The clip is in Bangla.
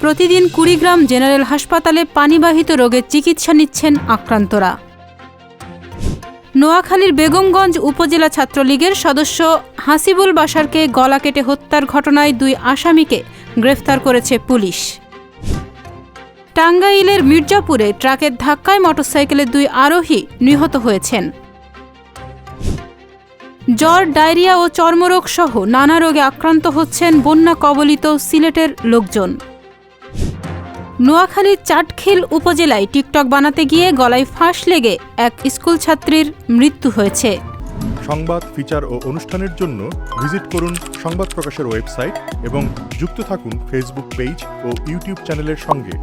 প্রতিদিন কুড়িগ্রাম জেনারেল হাসপাতালে পানিবাহিত রোগের চিকিৎসা নিচ্ছেন আক্রান্তরা। নোয়াখালীর বেগমগঞ্জ উপজেলা ছাত্রলীগের সদস্য হাসিবুল বাশারকে গলা কেটে হত্যার ঘটনায় দুই আসামিকে গ্রেফতার করেছে পুলিশ। টাঙ্গাইলের মির্জাপুরে ট্রাকের ধাক্কায় মোটরসাইকেলের দুই আরোহী নিহত হয়েছেন। জ্বর, ডায়রিয়া ও চর্মরোগ সহ নানা রোগে আক্রান্ত হচ্ছেন বন্যা কবলিত সিলেটের লোকজন। নোয়াখালীর চাটখিল উপজেলায় টিকটক বানাতে গিয়ে গলায় ফাঁস লেগে এক স্কুল ছাত্রীর মৃত্যু হয়েছে। সংবাদ, ফিচার ও অনুষ্ঠানের জন্য ভিজিট করুন সংবাদ প্রকাশের ওয়েবসাইট এবং যুক্ত থাকুন ফেসবুক পেজ ও ইউটিউব চ্যানেলের সঙ্গে।